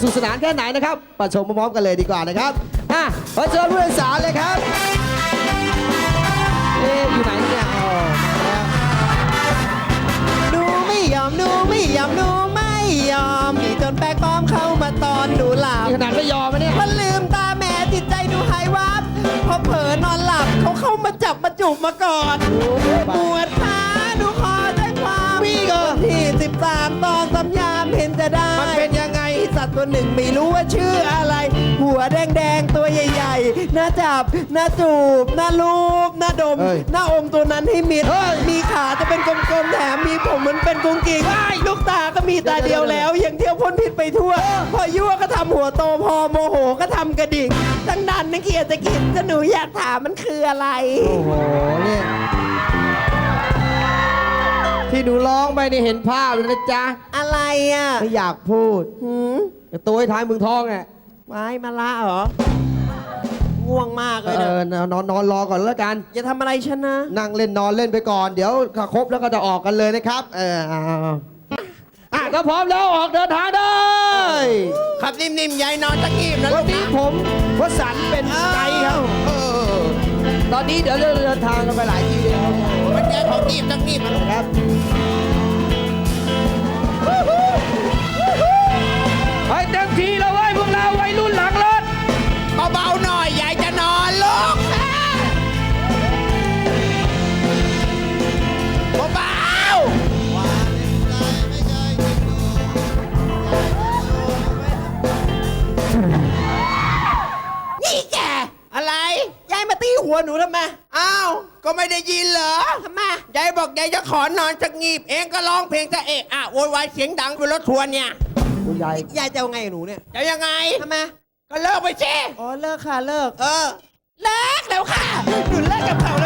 สนุขสนานแค่ไหนนะครับมาชมพร้อมๆกันเลยดีกว่านะครับอะขอเชิญผู้โดยสารเลยครับเอ๊ะอยู่ไหนเนี่ยอ๋อมาแล้วหนูไม่ยอมหนูไม่ยอมหนูไม่ยอมมีจนแปลกปลอมเข้ามาตอนหนูหลับ นี่ขนาดไม่ยอมนะเนี่ยพอลืมตาแม่จิตใจหนูหายวับพอเผลอนอนหลับเขาเข้ามาจับมาจูบมาก่อนปวดขาหนูขอแจ้งความมีเหรอวันที่13ตอนสำยามเห็นจะได้ มันเป็นยังไงสั ตว์ตัวหนึ่งไม่รู้ว่าชื่ออะไร หัวแดงๆตัวใหญ่ ๆ หน้าจับ หน้าจูบ หน้าลูบ หน้าดม เฮ้ย หน้าอมตัวนั้นให้มิดเฮ้ยมีขาจะเป็นกลมๆแถมมีผมเหมันเป็นกุ้งกิ่งลูกตาก็มีตาเดียวแล้ว ยังเที่ยวพ่นพิษไปทั่ว พอยั่วก็ทำหัวโตพอโมโหก็ทำกระดิ่งตั้งนานนักเกียรจะกินจะหนูอยากถามมันคืออะไร โอ้โหเนี่ย ที่หนูร้องไปนี่เห็นภาพเลยนะจ๊ะ อะไรอะไม่อยากพูดหืมแต่ตัวไอ้ท้ายมึงท้องไงไม้มาละเหรอ ง่วงมากเลยเอนะอนอนนอนรอก่อนแล้วกัน อย่าทำอะไรฉันนะ นั่งเล่นนอนเล่นไปก่อน เดี๋ยวถ้าครบแล้วก็จะออกกันเลยนะครับ เออเอาอะก็พร้อมแล้วออกเดินทางได้ขับนิ่มๆยายนอนตะกีบนะวัลูนกนี้ผมวสันต์เป็นไกด์ครับ เออ ตอนนี้เดี๋ยวเราเดินทางกันไปหลายที่เลยครับมัน ใจของกีบตะกีบมันครับไปเต็มที่แล้วเว้ยพวกเราวัยรุ่นหลังรถเบาๆหน่อยยายจะนอนลูกเบาๆนี่แกอะไรยาย มาตีหัวหนูทำไมอ้าว ก็ไม่ได้ยินเหรอทำไมยายบอกยายจะขอนอนสักงีบ เองก็ร้องเพลงจะเอะอะโวยวายเสียงดังบนรถทัวร์เนี่ยคุณยายยายจะเอาไงกับหนูเนี่ยจะยังไงทำไมก็เลิกไปสิอ๋อเลิกค่ะเลิก เออ เลิกแล้วค่ะหนูเลิกกับเขาแล้ว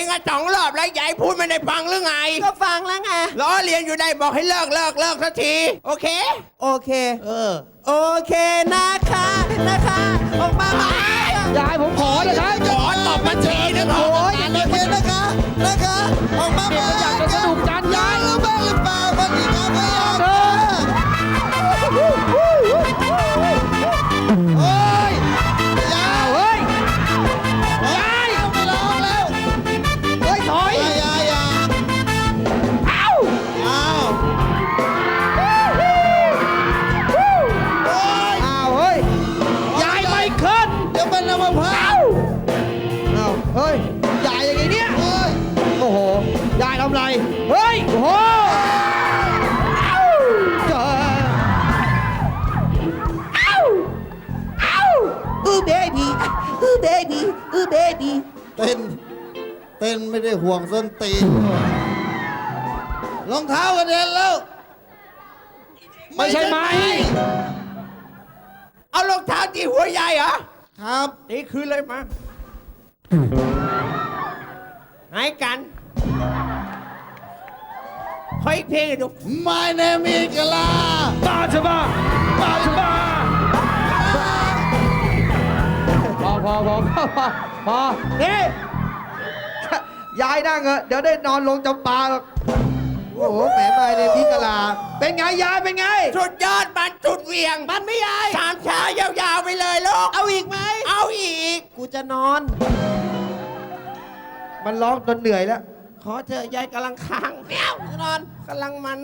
อบแล้วนะเองอะสองรอบแล้วยายพูดไม่ได้ฟังหรือไงก็ฟังแล้วไง ล้อเลียนอยู่ได้บอกให้เลิกเลิกเลิกสักที โอเค โอเค เออ โอเคนะคะ นะคะ ออกมาไหม ยายผมขอ อือเบบี้อือเบบี้อือเบบี้เต้น เต้นไม่ได้ห่วงส้นตีนรองเท้ากระเด็นแล้วไม่ใช่ไหมเอารองเท้าที่หัวยายเหรอครับนี่คือเลยมาไหนกันขออีกเพลงหน่อยดู My name is กะลาบาชบาบาชบา อพอพอพอพอพอนี่ยายนั่งเหอะเดี๋ยวได้นอนลงจำปาหรอกโอ้โหแหมไปเนี่ยพี่กะลา เป็นไงยายเป็นไง สุดยอดมันสุดเหวียง มันไม่ยายสามชายาวๆไปเลยลูกเอาอีกไหม เอาอีก กูจะนอน มันร้องจนเหนื่อยแล้ว ขอเถอะยายกำลังค้างเมียวจะนอนกำลังมัน